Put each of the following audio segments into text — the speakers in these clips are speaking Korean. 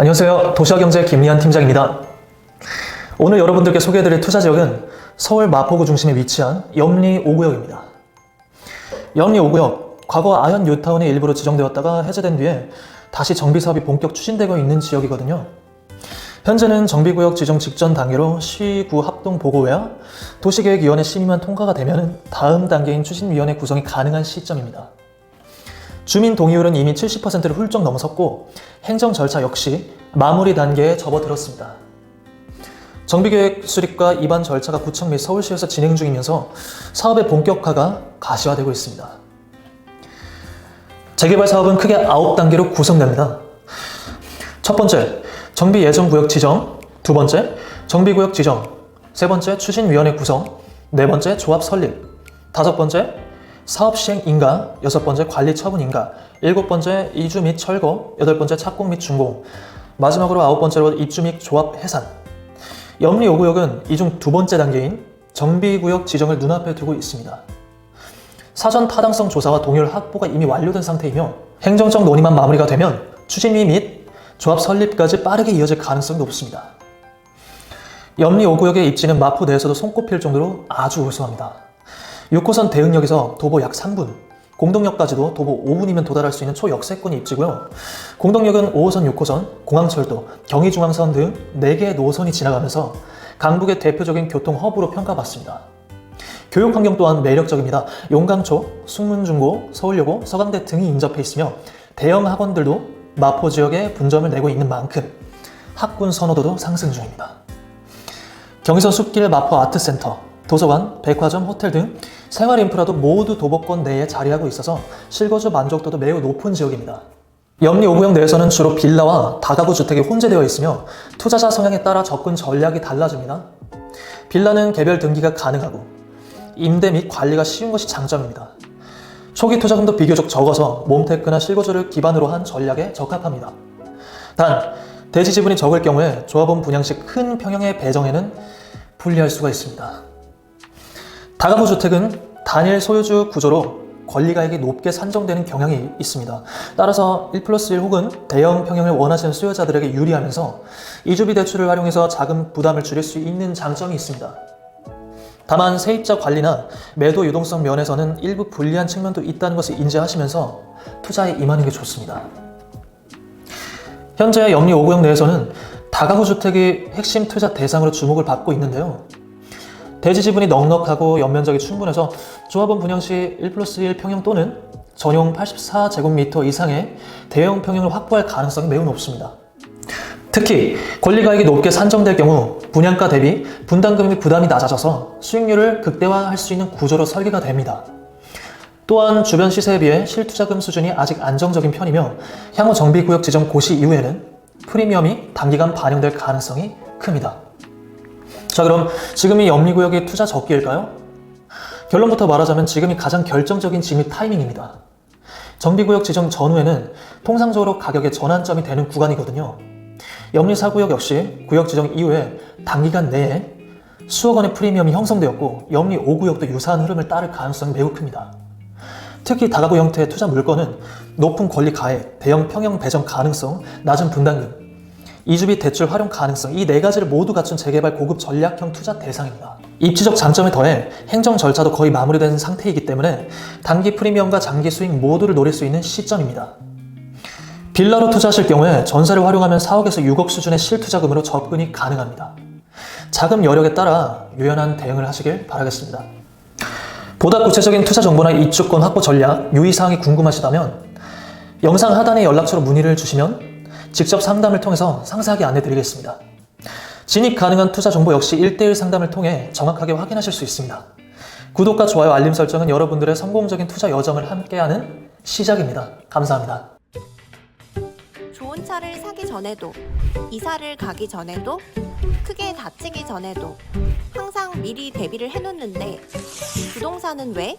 안녕하세요. 도시화경제 김리한 팀장입니다. 오늘 여러분들께 소개해드릴 투자 지역은 서울 마포구 중심에 위치한 염리 5구역입니다. 염리 5구역, 과거 아현 뉴타운의 일부로 지정되었다가 해제된 뒤에 다시 정비 사업이 본격 추진되고 있는 지역이거든요. 현재는 정비구역 지정 직전 단계로 시구 합동 보고회와 도시계획위원회 심의만 통과가 되면 다음 단계인 추진위원회 구성이 가능한 시점입니다. 주민 동의율은 이미 70%를 훌쩍 넘어섰고 행정 절차 역시 마무리 단계에 접어들었습니다. 정비계획 수립과 입안 절차가 구청 및 서울시에서 진행 중이면서 사업의 본격화가 가시화되고 있습니다. 재개발 사업은 크게 9단계로 구성됩니다. 첫 번째, 정비 예정 구역 지정. 두 번째, 정비 구역 지정. 세 번째, 추진위원회 구성. 네 번째, 조합 설립. 다섯 번째, 사업 시행 인가. 여섯 번째, 관리 처분 인가. 일곱 번째, 이주 및 철거. 여덟 번째, 착공 및 준공. 마지막으로 아홉 번째로 입주 및 조합 해산. 염리 5구역은 이 중 두 번째 단계인 정비구역 지정을 눈앞에 두고 있습니다. 사전 타당성 조사와 동의율 확보가 이미 완료된 상태이며 행정적 논의만 마무리가 되면 추진위 및 조합 설립까지 빠르게 이어질 가능성이 높습니다. 염리 5구역의 입지는 마포 내에서도 손꼽힐 정도로 아주 우수합니다. 6호선 대흥역에서 도보 약 3분, 공동역까지도 도보 5분이면 도달할 수 있는 초역세권 입지고요. 공동역은 5호선, 6호선, 공항철도, 경의중앙선 등 4개의 노선이 지나가면서 강북의 대표적인 교통 허브로 평가받습니다. 교육 환경 또한 매력적입니다. 용강초, 숙문중고, 서울여고, 서강대 등이 인접해 있으며 대형 학원들도 마포 지역에 분점을 내고 있는 만큼 학군 선호도도 상승 중입니다. 경의선 숲길 마포 아트센터, 도서관, 백화점, 호텔 등 생활 인프라도 모두 도보권 내에 자리하고 있어서 실거주 만족도도 매우 높은 지역입니다. 염리 5구역 내에서는 주로 빌라와 다가구 주택이 혼재되어 있으며 투자자 성향에 따라 접근 전략이 달라집니다. 빌라는 개별 등기가 가능하고 임대 및 관리가 쉬운 것이 장점입니다. 초기 투자금도 비교적 적어서 몸테크나 실거주를 기반으로 한 전략에 적합합니다. 단, 대지 지분이 적을 경우에 조합원 분양 시 큰 평형의 배정에는 불리할 수가 있습니다. 다가구 주택은 단일 소유주 구조로 권리가액이 높게 산정되는 경향이 있습니다. 따라서 1 플러스 1 혹은 대형 평형을 원하시는 수요자들에게 유리하면서 이주비 대출을 활용해서 자금 부담을 줄일 수 있는 장점이 있습니다. 다만 세입자 관리나 매도 유동성 면에서는 일부 불리한 측면도 있다는 것을 인지하시면서 투자에 임하는 게 좋습니다. 현재 염리 5구역 내에서는 다가구 주택이 핵심 투자 대상으로 주목을 받고 있는데요. 대지 지분이 넉넉하고 연면적이 충분해서 조합원 분양 시 1 플러스 1 평형 또는 전용 84제곱미터 이상의 대형 평형을 확보할 가능성이 매우 높습니다. 특히 권리가액이 높게 산정될 경우 분양가 대비 분담금의 부담이 낮아져서 수익률을 극대화할 수 있는 구조로 설계가 됩니다. 또한 주변 시세에 비해 실투자금 수준이 아직 안정적인 편이며 향후 정비구역 지정 고시 이후에는 프리미엄이 단기간 반영될 가능성이 큽니다. 자 그럼 지금이 염리구역의 투자 적기일까요? 결론부터 말하자면 지금이 가장 결정적인 진입 타이밍입니다. 정비구역 지정 전후에는 통상적으로 가격의 전환점이 되는 구간이거든요. 염리 4구역 역시 구역 지정 이후에 단기간 내에 수억 원의 프리미엄이 형성되었고 염리 5구역도 유사한 흐름을 따를 가능성이 매우 큽니다. 특히 다가구 형태의 투자 물건은 높은 권리 가액, 대형 평형 배정 가능성, 낮은 분담금, 이주비 대출 활용 가능성 이 네 가지를 모두 갖춘 재개발 고급 전략형 투자 대상입니다. 입지적 장점에 더해 행정 절차도 거의 마무리된 상태이기 때문에 단기 프리미엄과 장기 수익 모두를 노릴 수 있는 시점입니다. 빌라로 투자하실 경우에 전세를 활용하면 4억에서 6억 수준의 실투자금으로 접근이 가능합니다. 자금 여력에 따라 유연한 대응을 하시길 바라겠습니다. 보다 구체적인 투자 정보나 입주권 확보 전략, 유의사항이 궁금하시다면 영상 하단의 연락처로 문의를 주시면 직접 상담을 통해서 상세하게 안내 드리겠습니다. 진입 가능한 투자 정보 역시 1대1 상담을 통해 정확하게 확인하실 수 있습니다. 구독과 좋아요, 알림 설정은 여러분들의 성공적인 투자 여정을 함께하는 시작입니다. 감사합니다. 좋은 차를 사기 전에도 이사를 가기 전에도 크게 다치기 전에도 항상 미리 대비를 해놓는데 부동산은 왜?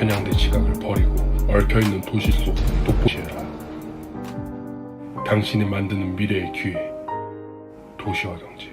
편향된 시각을 버리고 얽혀있는 도시 속 독보시해라. 당신이 만드는 미래의 기회, 도시와 경제.